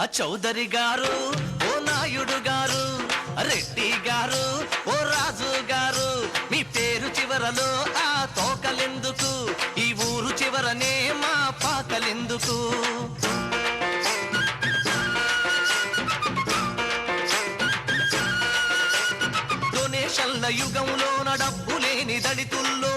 ఆ చౌదరి గారు ఓ నాయుడు గారు రెడ్డి గారు ఓ రాజు గారు మీ పేరు చివరలో ఆ తోకలెందుకు? ఈ ఊరు చివరనే మా పాకలెందుకు? డొనేషన్ల యుగంలోన డబ్బు లేని దళితుల్లో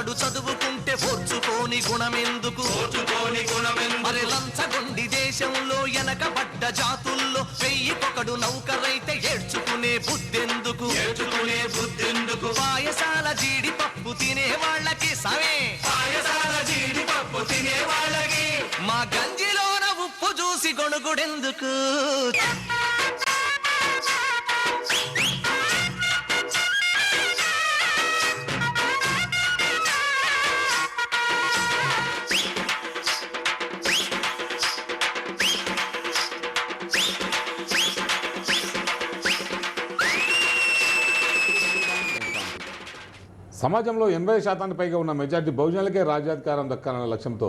వందకొకడు చదువుకుంటే ఓర్చుకోని గుణమెందుకు? ఓర్చుకోని గుణమెందుకు? మరి లంచగొండి దేశంలో వెనకబడ్డ జాతుల్లో వెయ్యికొకడు నౌకరైతే ఏడ్చుకునే బుద్ధెందుకు? ఏడ్చుకునే బుద్ధెందుకు? పాయసాల జీడిపప్పు తినే వాళ్ళకి సమే పాయసాల జీడిపప్పు తినే వాళ్ళకి? మా గంజిలోన ఉప్పు చూసి గొణుగుడెందుకు? సమాజంలో ఎనభై శాతానికి పైగా ఉన్న మెజార్టీ బహుజనులకే రాజ్యాధికారం దక్కాలన్న లక్ష్యంతో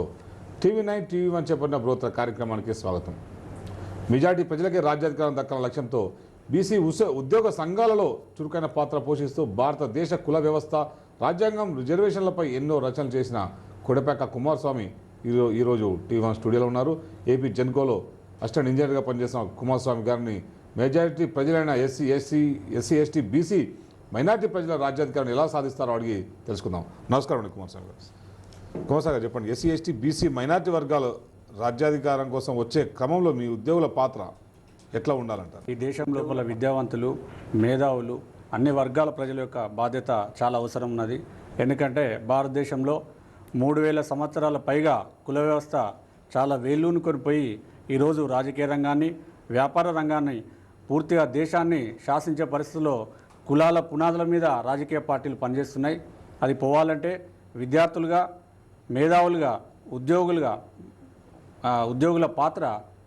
టీవీ నైన్ టీవీ వన్ చేపట్టిన బృహత్తర కార్యక్రమానికి స్వాగతం. మెజార్టీ ప్రజలకే రాజ్యాధికారం దక్కాలన్న లక్ష్యంతో బీసీ ఉద్యోగ సంఘాలలో చురుకైన పాత్ర పోషిస్తూ భారతదేశ కుల వ్యవస్థ రాజ్యాంగం రిజర్వేషన్లపై ఎన్నో రచనలు చేసిన కొడపాక కుమారస్వామి ఈరో ఈరోజు టీవీ వన్ స్టూడియోలో ఉన్నారు. ఏపీ జెన్కోలో అసిస్టెంట్ ఇంజనీర్గా పనిచేసిన కుమారస్వామి గారిని మెజారిటీ ప్రజలైన SC SC SC ST BC minority ప్రజల రాజ్యాధికారం ఎలా సాధిస్తారో అడిగి తెలుసుకుందాం. నమస్కారం అండి కుమారస్వామి గారు. కుమారస్వామి గారు చెప్పండి ఎస్సీ ఎస్టీ బీసీ మైనార్టీ వర్గాలు రాజ్యాధికారం కోసం వచ్చే క్రమంలో మీ ఉద్యోగుల పాత్ర ఎట్లా ఉండాలంటారు? ఈ దేశం లోపల విద్యావంతులు మేధావులు అన్ని వర్గాల ప్రజల యొక్క బాధ్యత చాలా అవసరం ఉన్నది. ఎందుకంటే భారతదేశంలో మూడు వేల సంవత్సరాల పైగా కుల వ్యవస్థ చాలా వేళ్ళూనుకొని పోయి ఈరోజు రాజకీయ రంగాన్ని వ్యాపార రంగాన్ని పూర్తిగా దేశాన్ని శాసించే పరిస్థితుల్లో కులాల పునాదుల మీద రాజకీయ పార్టీలు పనిచేస్తున్నాయి. అది పోవాలంటే విద్యార్థులుగా మేధావులుగా ఉద్యోగులుగా ఉద్యోగుల పాత్ర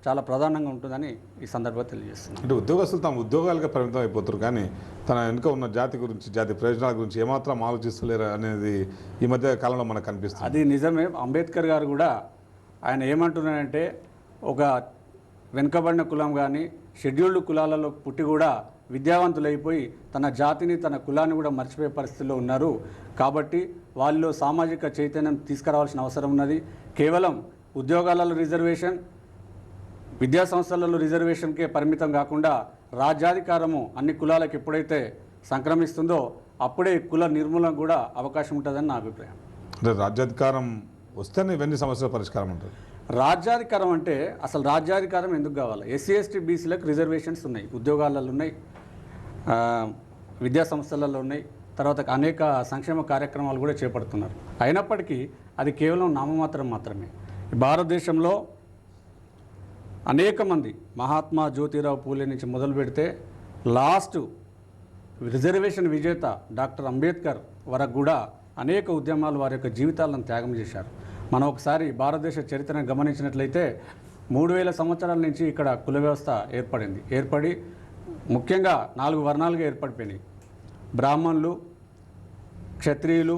చాలా ప్రధానంగా ఉంటుందని ఈ సందర్భంగా తెలియజేస్తున్నాను. అంటే ఉద్యోగస్తులు తమ ఉద్యోగాలుగా పరిమితం అయిపోతారు కానీ తన వెనుక ఉన్న జాతి గురించి జాతి ప్రయోజనాల గురించి ఏమాత్రం ఆలోచిస్తలేరు అనేది ఈ మధ్య కాలంలో మనకు కనిపిస్తుంది. అది నిజమే. అంబేద్కర్ గారు కూడా ఆయన ఏమంటున్నారంటే ఒక వెనుకబడిన కులం కానీ షెడ్యూల్డ్ కులాలలో పుట్టి కూడా విద్యావంతులైపోయి తన జాతిని తన కులాన్ని కూడా మర్చిపోయే పరిస్థితిలో ఉన్నారు. కాబట్టి వాళ్ళలో సామాజిక చైతన్యం తీసుకురావాల్సిన అవసరం ఉన్నది. కేవలం ఉద్యోగాలలో రిజర్వేషన్ విద్యా సంస్థలలో రిజర్వేషన్కే పరిమితం కాకుండా రాజ్యాధికారము అన్ని కులాలకు ఎప్పుడైతే సంక్రమిస్తుందో అప్పుడే కుల నిర్మూలన కూడా అవకాశం ఉంటుందని నా అభిప్రాయం. అంటే రాజ్యాధికారం వస్తేనే ఇవన్నీ సమస్యల పరిష్కారం ఉంటుంది. రాజ్యాధికారం అంటే అసలు రాజ్యాధికారం ఎందుకు కావాలి? ఎస్సీ ఎస్టీ బీసీలకు రిజర్వేషన్స్ ఉన్నాయి ఉద్యోగాలలో ఉన్నాయి విద్యా సంస్థలలో ఉన్నాయి తర్వాత అనేక సంక్షేమ కార్యక్రమాలు కూడా చేపడుతున్నారు. అయినప్పటికీ అది కేవలం నామమాత్రం మాత్రమే. భారతదేశంలో అనేక మంది మహాత్మా జ్యోతిరావు పూలే నుంచి మొదలు పెడితే లాస్ట్ రిజర్వేషన్ విజేత డాక్టర్ అంబేద్కర్ వరకు కూడా అనేక ఉద్యమాలు వారి యొక్క జీవితాలను త్యాగం చేశారు. మనం ఒకసారి భారతదేశ చరిత్రను గమనించినట్లయితే మూడు వేల సంవత్సరాల నుంచి ఇక్కడ కుల వ్యవస్థ ఏర్పడింది. ఏర్పడి ముఖ్యంగా నాలుగు వర్ణాలుగా ఏర్పడిపోయినాయి. బ్రాహ్మణులు క్షత్రియులు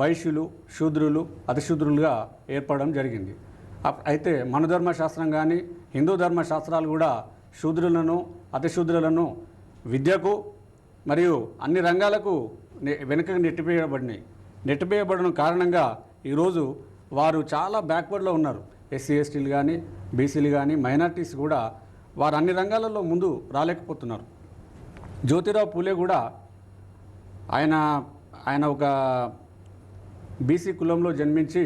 వైశ్యులు శూద్రులు అతిశూద్రులుగా ఏర్పడడం జరిగింది. అయితే మన ధర్మశాస్త్రం కానీ హిందూ ధర్మశాస్త్రాలు కూడా శూద్రులను అతిశూద్రులను విద్యకు మరియు అన్ని రంగాలకు వెనుకకు నెట్టివేయబడినాయి నెట్టివేయబడడం కారణంగా ఈరోజు వారు చాలా బ్యాక్వర్డ్లో ఉన్నారు. ఎస్సీ ఎస్టీలు కానీ బీసీలు కానీ మైనార్టీస్ కూడా వారు అన్ని రంగాలలో ముందు రాలేకపోతున్నారు. జ్యోతిరావు పూలే కూడా ఆయన ఆయన ఒక బీసీ కులంలో జన్మించి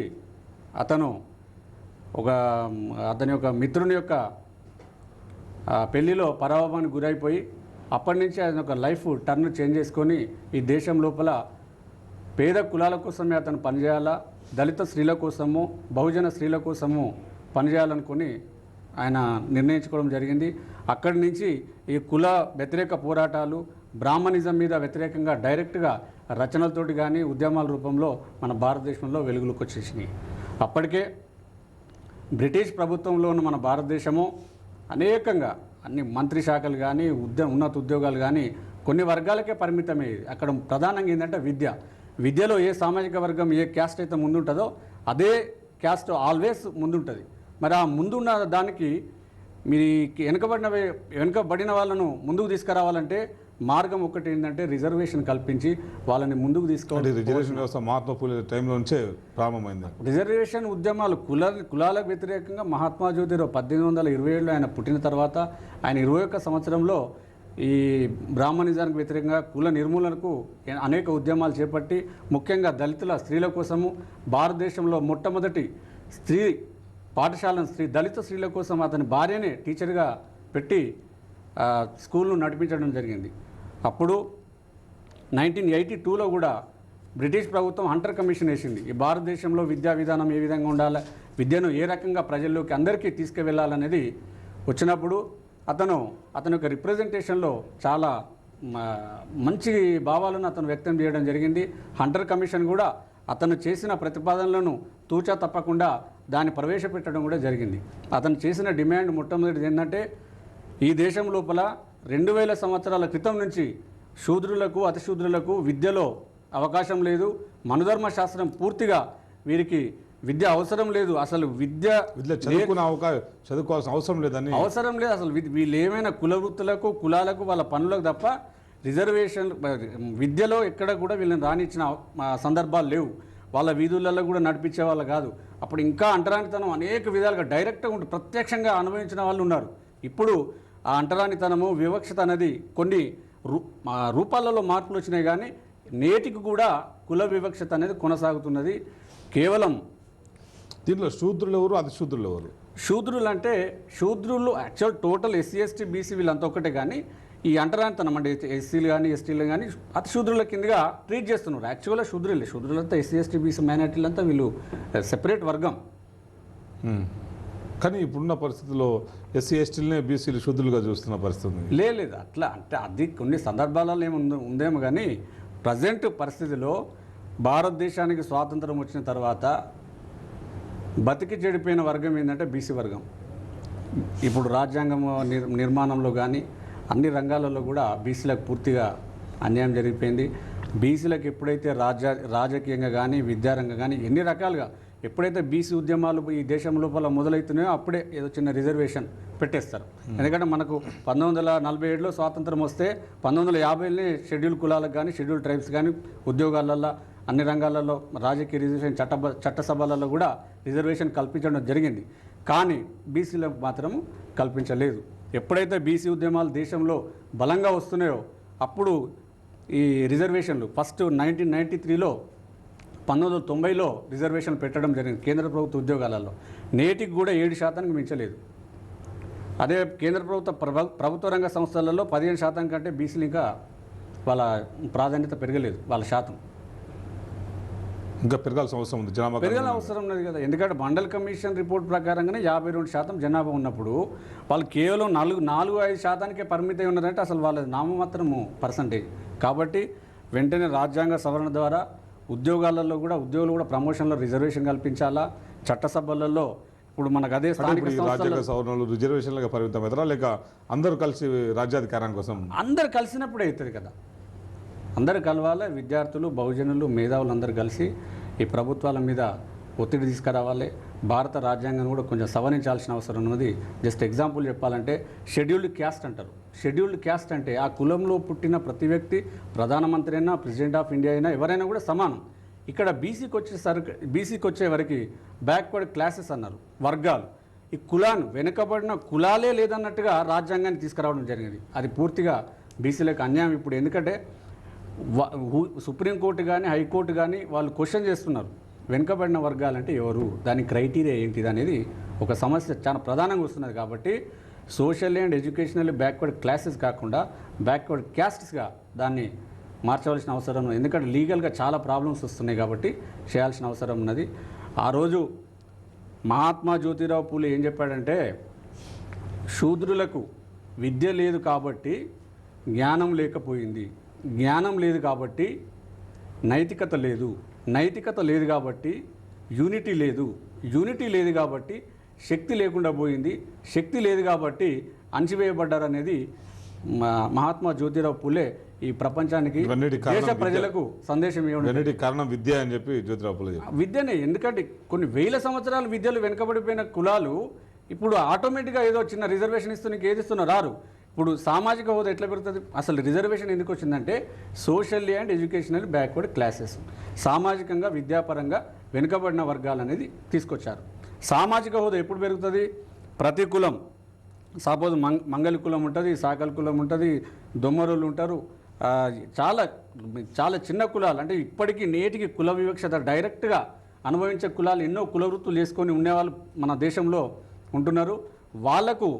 అతను ఒక అతని యొక్క మిత్రుని యొక్క పెళ్ళిలో పరాభవానికి గురైపోయి అప్పటి నుంచి ఆయన ఒక లైఫ్ టర్న్ చేంజ్ చేసుకొని ఈ దేశం లోపల పేద కులాల కోసమే అతను పనిచేయాలా? దళిత స్త్రీల కోసము బహుజన స్త్రీల కోసము పనిచేయాలనుకుని ఆయన నిర్ణయించుకోవడం జరిగింది. అక్కడి నుంచి ఈ కుల వ్యతిరేక పోరాటాలు బ్రాహ్మణిజం మీద వ్యతిరేకంగా డైరెక్ట్గా రచనలతోటి కానీ ఉద్యమాల రూపంలో మన భారతదేశంలో వెలుగులోకి వచ్చేసినాయి. అప్పటికే బ్రిటిష్ ప్రభుత్వంలో ఉన్న మన భారతదేశము అనేకంగా అన్ని మంత్రి శాఖలు కానీ ఉద్య ఉన్నత ఉద్యోగాలు కానీ కొన్ని వర్గాలకే పరిమితమయ్యేది. అక్కడ ప్రధానంగా ఏంటంటే విద్య. విద్యలో ఏ సామాజిక వర్గం ఏ క్యాస్ట్ అయితే ముందుంటుందో అదే క్యాస్ట్ ఆల్వేస్ ముందుంటుంది. మరి ఆ ముందున్న దానికి మీ వెనుకబడిన వెనుకబడిన వాళ్ళను ముందుకు తీసుకురావాలంటే మార్గం ఒకటి ఏంటంటే రిజర్వేషన్ కల్పించి వాళ్ళని ముందుకు తీసుకోవాలి రిజర్వేషన్ వ్యవస్థ మహాత్మా టైంలో నుంచే ప్రారంభమైంది. రిజర్వేషన్ ఉద్యమాలు కుల కులాలకు వ్యతిరేకంగా మహాత్మా జ్యోతిరావు పద్దెనిమిది వందల ఇరవై ఏడులో ఆయన పుట్టిన తర్వాత ఆయన ఇరవై ఒక్క సంవత్సరంలో ఈ బ్రాహ్మణిజానికి వ్యతిరేకంగా కుల నిర్మూలనకు అనేక ఉద్యమాలు చేపట్టి ముఖ్యంగా దళితుల స్త్రీల కోసము భారతదేశంలో మొట్టమొదటి స్త్రీ పాఠశాలను స్త్రీ దళిత స్త్రీల కోసం అతని భార్యనే టీచర్గా పెట్టి స్కూల్ను నడిపించడం జరిగింది. అప్పుడు నైన్టీన్ ఎయిటీ టూలో కూడా బ్రిటిష్ ప్రభుత్వం హంటర్ కమిషన్ వేసింది. ఈ భారతదేశంలో విద్యా విధానం ఏ విధంగా ఉండాలి విద్యను ఏ రకంగా ప్రజల్లోకి అందరికీ తీసుకువెళ్ళాలనేది వచ్చినప్పుడు అతను అతని యొక్క రిప్రజెంటేషన్లో చాలా మంచి భావాలను అతను వ్యక్తం చేయడం జరిగింది. హంటర్ కమిషన్ కూడా అతను చేసిన ప్రతిపాదనలను తూచా తప్పకుండా దాన్ని ప్రవేశపెట్టడం కూడా జరిగింది. అతను చేసిన డిమాండ్ మొట్టమొదటిది ఏంటంటే ఈ దేశం లోపల రెండు వేల సంవత్సరాల క్రితం నుంచి శూద్రులకు అతిశూద్రులకు విద్యలో అవకాశం లేదు. మనుధర్మ శాస్త్రం పూర్తిగా వీరికి విద్య అవసరం లేదు. అసలు విద్య ఇట్లా చదువుకునే అవకాశం చదువుకోవాల్సిన అవసరం లేదని అవసరం లేదు అసలు. వీళ్ళు ఏమైనా కుల వృత్తులకు కులాలకు వాళ్ళ పనులకు తప్ప రిజర్వేషన్ విద్యలో ఎక్కడ కూడా వీళ్ళని రానిచ్చిన సందర్భాలు లేవు. వాళ్ళ వీధులలో కూడా నడిపించే వాళ్ళు కాదు. అప్పుడు ఇంకా అంటరానితనం అనేక విధాలుగా డైరెక్ట్గా ఉండి ప్రత్యక్షంగా అనుభవించిన వాళ్ళు ఉన్నారు. ఇప్పుడు ఆ అంటరానితనము వివక్షత అనేది కొన్ని రూ రూపాలలో మార్పులు వచ్చినాయి కానీ నేటికి కూడా కుల వివక్షత అనేది కొనసాగుతున్నది. కేవలం దీంట్లో శూద్రులు ఎవరు? అతి శూద్రులు ఎవరు? శూద్రులు అంటే శూద్రులు actual total SC ST BC వీళ్ళంతా ఒకటే కానీ ఈ అంటరానితనం అంటే ఎస్సీలు కానీ ఎస్టీలు కానీ అతి శూద్రుల కిందగా ట్రీట్ చేస్తున్నారు. యాక్చువల్గా శూద్రులే. శూద్రులంతా ఎస్సీ ఎస్టీ బీసీ మైనార్టీలు అంతా వీళ్ళు సెపరేట్ వర్గం. ఉమ్. కానీ ఇప్పుడున్న పరిస్థితుల్లో ఎస్సీ ఎస్టీలనే బీసీలు శూద్రులుగా చూస్తున్న పరిస్థితి లేదు. అట్లా అంటే అది కొన్ని సందర్భాలలో ఏమి ఉందో- ఉందేమో కానీ ప్రజెంట్ పరిస్థితిలో భారతదేశానికి స్వాతంత్రం వచ్చిన తర్వాత బతికి చెడిపోయిన వర్గం ఏంటంటే బీసీ వర్గం. ఇప్పుడు రాజ్యాంగం నిర్ నిర్మాణంలో కానీ అన్ని రంగాలలో కూడా బీసీలకు పూర్తిగా అన్యాయం జరిగిపోయింది. బీసీలకు ఎప్పుడైతే రాజా రాజకీయంగా కానీ విద్యారంగం కానీ ఎన్ని రకాలుగా ఎప్పుడైతే బీసీ ఉద్యమాలు ఈ దేశం లోపల మొదలవుతున్నాయో అప్పుడే ఏదో చిన్న రిజర్వేషన్ పెట్టేస్తారు. ఎందుకంటే మనకు పంతొమ్మిది వందల నలభై ఏడులో స్వాతంత్రం వస్తే పంతొమ్మిది వందల యాభైలోనే షెడ్యూల్ కులాలకు కానీ షెడ్యూల్ ట్రైబ్స్ కానీ ఉద్యోగాలల్లో అన్ని రంగాలలో రాజకీయ రిజర్వేషన్ చట్ట చట్టసభలలో కూడా రిజర్వేషన్ కల్పించడం జరిగింది. కానీ బీసీలకు మాత్రం కల్పించలేదు. ఎప్పుడైతే బీసీ ఉద్యమాలు దేశంలో బలంగా వస్తున్నాయో అప్పుడు ఈ రిజర్వేషన్లు ఫస్ట్ నైన్టీన్ నైంటీ త్రీలో పంతొమ్మిది వందల తొంభైలో రిజర్వేషన్ పెట్టడం జరిగింది కేంద్ర ప్రభుత్వ ఉద్యోగాలలో. నేటికి కూడా ఏడు శాతానికి మించలేదు. అదే కేంద్ర ప్రభుత్వ ప్రభ- ప్రభుత్వ రంగ సంస్థలలో పదిహేను శాతం కంటే బీసీలు ఇంకా వాళ్ళ ప్రాధాన్యత పెరగలేదు వాళ్ళ శాతం. ఇంకా పెరగాల్సిన అవసరం ఉంది. జనాభా పెరగాల అవసరం లేదు కదా. ఎందుకంటే మండల్ కమిషన్ రిపోర్ట్ ప్రకారంగానే యాభై రెండు శాతం జనాభా ఉన్నప్పుడు వాళ్ళు కేవలం నాలుగు నాలుగు ఐదు శాతానికే పరిమితం ఉన్నారంటే అసలు వాళ్ళ నామమాత్రము పర్సంటేజ్. కాబట్టి వెంటనే రాజ్యాంగ సవరణ ద్వారా ఉద్యోగాలలో కూడా ఉద్యోగులు కూడా ప్రమోషన్లో రిజర్వేషన్ కల్పించాలా? చట్టసభలలో ఇప్పుడు మనకు అదే స్థానిక రాజ్యాంగ సవరణలు రిజర్వేషన్లుగా పరిమితం అవుతారా లేక అందరూ కలిసి రాజ్యాధికారం కోసం అందరు కలిసినప్పుడే అవుతుంది కదా. అందరు కలవాలి విద్యార్థులు బహుజనులు మేధావులు అందరు కలిసి ఈ ప్రభుత్వాల మీద ఒత్తిడి తీసుకురావాలి. భారత రాజ్యాంగం కూడా కొంచెం సవరించాల్సిన అవసరం ఉన్నది. జస్ట్ ఎగ్జాంపుల్ చెప్పాలంటే షెడ్యూల్డ్ క్యాస్ట్ అంటారు. షెడ్యూల్డ్ క్యాస్ట్ అంటే ఆ కులంలో పుట్టిన ప్రతి వ్యక్తి ప్రధానమంత్రి అయినా ప్రెసిడెంట్ ఆఫ్ ఇండియా అయినా ఎవరైనా కూడా సమానం. ఇక్కడ బీసీకి వచ్చేసరికి బీసీకి వచ్చే వరకు బ్యాక్వర్డ్ క్లాసెస్ అన్నారు వర్గాలు. ఈ కులాన్ని వెనుకబడిన కులాలే లేదన్నట్టుగా రాజ్యాంగాన్ని తీసుకురావడం జరిగింది. అది పూర్తిగా బీసీలకు అన్యాయం ఇప్పుడు. ఎందుకంటే సుప్రీంకోర్టు కానీ హైకోర్టు కానీ వాళ్ళు క్వశ్చన్ చేస్తున్నారు. వెనుకబడిన వర్గాలంటే ఎవరు? దాని క్రైటీరియా ఏంటిది అనేది ఒక సమస్య చాలా ప్రధానంగా వస్తున్నది కాబట్టి social and educational backward classes కాకుండా బ్యాక్వర్డ్ క్యాస్ట్స్గా దాన్ని మార్చవలసిన అవసరం ఎందుకంటే లీగల్గా చాలా ప్రాబ్లమ్స్ వస్తున్నాయి కాబట్టి చేయాల్సిన అవసరం ఉన్నది. ఆ రోజు మహాత్మా జ్యోతిరావు పూలే ఏం చెప్పాడంటే శూద్రులకు విద్య లేదు కాబట్టి జ్ఞానం లేకపోయింది. జ్ఞానం లేదు కాబట్టి నైతికత లేదు. నైతికత లేదు కాబట్టి యూనిటీ లేదు. యూనిటీ లేదు కాబట్టి శక్తి లేకుండా పోయింది. శక్తి లేదు కాబట్టి అణచివేయబడ్డారనేది మహాత్మా జ్యోతిరావు పూలే ఈ ప్రపంచానికి దేశ. ప్రజలకు సందేశం ఇవ్వడం కారణం విద్య అని చెప్పి జ్యోతిరావు పూలే విద్యనే ఎందుకంటే కొన్ని వేల సంవత్సరాలు విద్యలు వెనుకబడిపోయిన కులాలు ఇప్పుడు ఆటోమేటిక్గా ఏదో చిన్న రిజర్వేషన్ ఇస్తూ నీకు ఏది రారు. ఇప్పుడు సామాజిక హోదా ఎట్లా పెరుగుతుంది? అసలు రిజర్వేషన్ ఎందుకు వచ్చిందంటే socially and educational backward classes. సామాజికంగా విద్యాపరంగా వెనుకబడిన వర్గాలు అనేది తీసుకొచ్చారు. సామాజిక హోదా ఎప్పుడు పెరుగుతుంది? ప్రతి కులం సపోజ్ మంగ మంగళ కులం ఉంటుంది సాకల కులం ఉంటుంది దొమ్మరులు ఉంటారు. చాలా చాలా చిన్న కులాలు. అంటే ఇప్పటికీ నేటికి కుల వివక్షత డైరెక్ట్గా అనుభవించే కులాలు ఎన్నో కుల వృత్తులు వేసుకొని ఉండేవాళ్ళు మన దేశంలో ఉంటున్నారు. వాళ్ళకు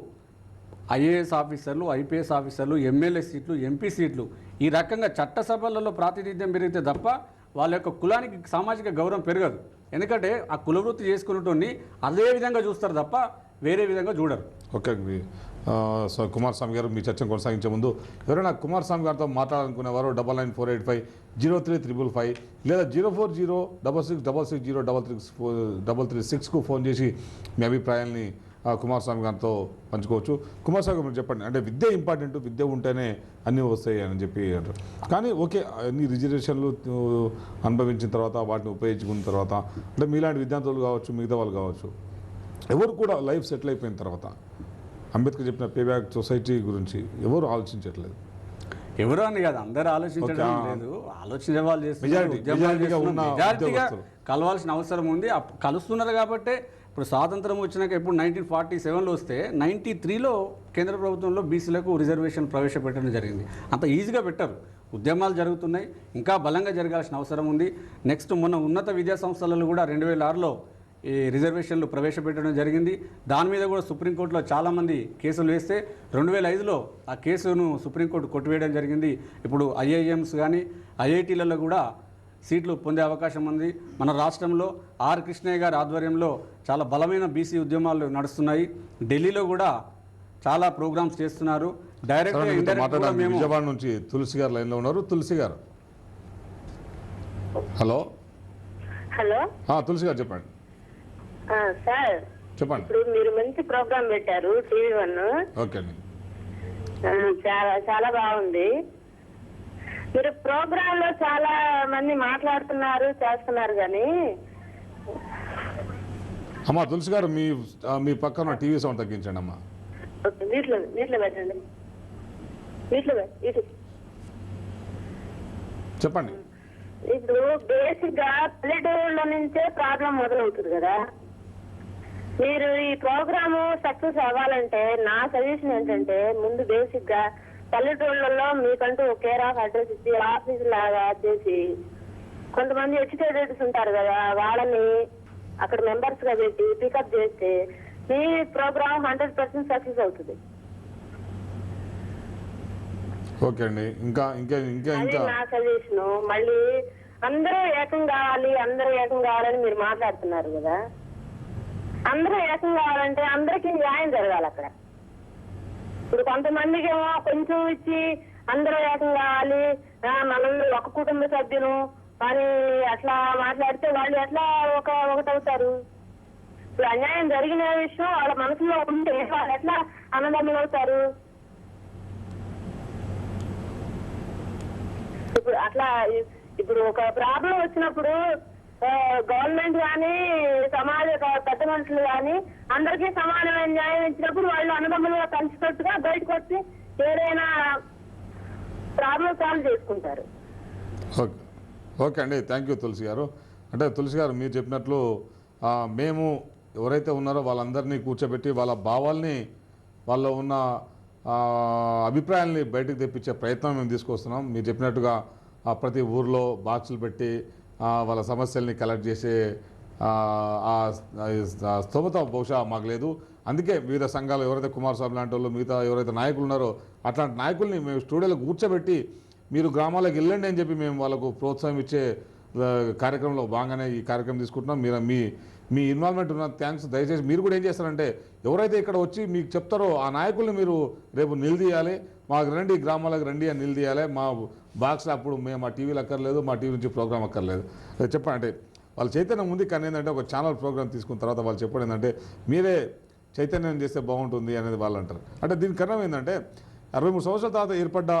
ఐఏఎస్ ఆఫీసర్లు ఐపీఎస్ ఆఫీసర్లు ఎమ్మెల్యే సీట్లు ఎంపీ సీట్లు. ఈ రకంగా చట్టసభలలో ప్రాతినిధ్యం పెరిగితే తప్ప వాళ్ళ యొక్క కులానికి సామాజిక గౌరవం పెరగదు. ఎందుకంటే ఆ కులవృత్తి చేసుకున్నటువంటి అదే విధంగా చూస్తారు తప్ప వేరే విధంగా చూడరు. ఓకే సో కుమారస్వామి గారు మీ చర్చను కొనసాగించే ముందు ఎవరైనా కుమారస్వామి గారితో మాట్లాడాలనుకునేవారు double nine four eight five zero three triple five లేదా zero four zero double six double six zero double three four double three సిక్స్కు phone చేసి మీ అభిప్రాయాల్ని కుమారస్వామి గారితో పంచుకోవచ్చు. కుమారస్వామి గారు చెప్పండి అంటే విద్య ఇంపార్టెంట్ విద్య ఉంటేనే అన్నీ వస్తాయి అని చెప్పి అంటారు. కానీ ఓకే అన్ని రిజర్వేషన్లు అనుభవించిన తర్వాత వాటిని ఉపయోగించుకున్న తర్వాత అంటే మీలాంటి విద్యార్థులు కావచ్చు మిగతా వాళ్ళు కావచ్చు ఎవరు కూడా లైఫ్ సెటిల్ అయిపోయిన తర్వాత అంబేద్కర్ చెప్పిన పే బ్యాక్ సొసైటీ గురించి ఎవరు ఆలోచించట్లేదు? ఎవరు అని కాదు అందరు ఆలోచించడం. లేదు. ఆలోచించే వాళ్ళు చేస్తున్నారు. కలవాల్సిన అవసరం ఉంది. కలుస్తున్నారు కాబట్టి ఇప్పుడు స్వాతంత్రం వచ్చినాక ఇప్పుడు నైన్టీన్ ఫార్టీ సెవెన్లో వస్తే నైన్టీ త్రీలో కేంద్ర ప్రభుత్వంలో బీసీలకు రిజర్వేషన్ ప్రవేశపెట్టడం జరిగింది. అంత ఈజీగా పెట్టరు. ఉద్యమాలు జరుగుతున్నాయి. ఇంకా బలంగా జరగాల్సిన అవసరం ఉంది. నెక్స్ట్ మొన్న ఉన్నత విద్యా సంస్థలలో కూడా రెండు వేల ఆరులో ఈ రిజర్వేషన్లు ప్రవేశపెట్టడం జరిగింది. దాని మీద కూడా సుప్రీంకోర్టులో చాలామంది కేసులు వేస్తే రెండు వేల ఐదులో ఆ కేసును సుప్రీంకోర్టు కొట్టివేయడం జరిగింది. ఇప్పుడు ఐఐఎంస్ కానీ ఐఐటీలలో కూడా సీట్లు పొందే అవకాశం ఉంది. మన రాష్ట్రంలో ఆర్ కృష్ణయ్య గారి ఆధ్వర్యంలో చాలా బలమైన బీసీ ఉద్యమాలు నడుస్తున్నాయి. ఢిల్లీలో కూడా చాలా ప్రోగ్రామ్స్ చేస్తున్నారు. డైరెక్ట్గా విజయవాడ నుంచి తులసి గారు లైన్లో ఉన్నారు. తులసి గారు. హలో? హలో? ఆ, తులసి గారు చెప్పండి. ఆ, సార్. చెప్పండి. ఇప్పుడు మీరు మంచి ప్రోగ్రామ్ పెట్టారు టీవీ వన్. ఓకే చాలా బాగుంది. మీరు ప్రోగ్రామ్లో చాలా మంది మాట్లాడుతున్నారు చేస్తున్నారు కానీ. అమ్మా తులసి గారు మీ మీ పక్కన టీవీ సౌండ్ తగ్గించండి అమ్మా. ఓకే, వీటిలో వీటిలో పెట్టండి. వీటిలో ఇటు. చెప్పండి. ఇప్పుడు బేసిక్గా పల్లెటూరులో నుంచే ప్రాబ్లం మొదలవుతుంది కదా. మీరు ఈ ప్రోగ్రామ్ సక్సెస్ అవ్వాలంటే నా సజెషన్ ఏంటంటే ముందు బేసిక్గా పల్లెటూళ్ళలో మీకంటూ కేర్ ఆఫ్ అడ్రస్ ఇచ్చి ఆఫీస్ లాగా చేసి కొంతమంది ఎడ్యుకేటెడ్స్ ఉంటారు కదా వాళ్ళని అక్కడ మెంబర్స్గా పెట్టి పికప్ చేస్తే మీ ప్రోగ్రామ్ హండ్రెడ్ పర్సెంట్ సక్సెస్ అవుతుంది. ఓకే అండి. ఇంకా ఇంకా ఇంకా ఇంకా. నా సజెషన్ మళ్ళీ అందరూ ఏకం కావాలి అందరూ ఏకం కావాలని మీరు మాట్లాడుతున్నారు కదా. అందరూ ఏకం కావాలంటే అందరికీ న్యాయం జరగాలి అక్కడ. ఇప్పుడు కొంతమందికి ఏమో కొంచెం ఇచ్చి అందరూ ఏకంగా కావాలి. మనల్ని ఒక కుటుంబ సభ్యులు. మరి అట్లా మాట్లాడితే వాళ్ళు ఎట్లా ఒక ఒకటవుతారు? ఇప్పుడు అన్యాయం జరిగిన విషయం వాళ్ళ మనసులో ఉంటే వాళ్ళు ఎట్లా అన్నదమ్ములు అవుతారు ఇప్పుడు అట్లా ఇప్పుడు ఒక ప్రాబ్లం వచ్చినప్పుడు గవర్నమెంట్ కానీ సమాజ పెద్ద మనుషులు కానీ అందరికీ సమానమైన న్యాయం ఇచ్చినప్పుడు వాళ్ళు అన్నదమ్ములుగా కలిసికట్టుగా బయటకు వచ్చి ఏదైనా ప్రాబ్లం సాల్వ్ చేసుకుంటారు. ఓకే ఓకే అండి. థ్యాంక్ యూ తులసి గారు. అంటే తులసి గారు మీరు చెప్పినట్లు మేము ఎవరైతే ఉన్నారో వాళ్ళందరినీ కూర్చోబెట్టి వాళ్ళ భావాల్ని వాళ్ళ ఉన్న అభిప్రాయాల్ని బయటకు తెప్పించే ప్రయత్నం మేము తీసుకొస్తున్నాం. మీరు చెప్పినట్టుగా ప్రతి ఊర్లో బాక్సులు పెట్టి వాళ్ళ సమస్యల్ని కలెక్ట్ చేసే స్తోమత బహుశా మాకు లేదు. అందుకే వివిధ సంఘాలు ఎవరైతే కుమారస్వామి లాంటి వాళ్ళు మిగతా ఎవరైతే నాయకులు ఉన్నారో అట్లాంటి నాయకుల్ని మేము స్టూడియోలో కూర్చోబెట్టి మీరు గ్రామాలకు వెళ్ళండి అని చెప్పి మేము వాళ్ళకు ప్రోత్సాహం ఇచ్చే కార్యక్రమంలో భాగంగానే ఈ కార్యక్రమం తీసుకుంటున్నాం. మీరు మీ మీ ఇన్వాల్వ్మెంట్ ఉన్న థ్యాంక్స్ దయచేసి మీరు కూడా ఏం చేస్తారంటే ఎవరైతే ఇక్కడ వచ్చి మీకు చెప్తారో ఆ నాయకుల్ని మీరు రేపు నిలదీయాలి. మాకు రండి గ్రామాలకు రండి అని నిలదీయాలి. మా బాక్స్ అప్పుడు మేము మా టీవీలు అక్కర్లేదు మా టీవీ నుంచి ప్రోగ్రామ్ అక్కర్లేదు. చెప్పండి వాళ్ళు వాళ్ళ చైతన్యం ఉంది కానీ ఏంటంటే ఒక ఛానల్ ప్రోగ్రామ్ తీసుకున్న తర్వాత వాళ్ళు చెప్పడం ఏంటంటే మీరే చైతన్యం చేస్తే బాగుంటుంది అనేది వాళ్ళు అంటారు. అంటే దీని కారణం ఏంటంటే అరవై మూడు సంవత్సరాల తర్వాత ఏర్పడ్డ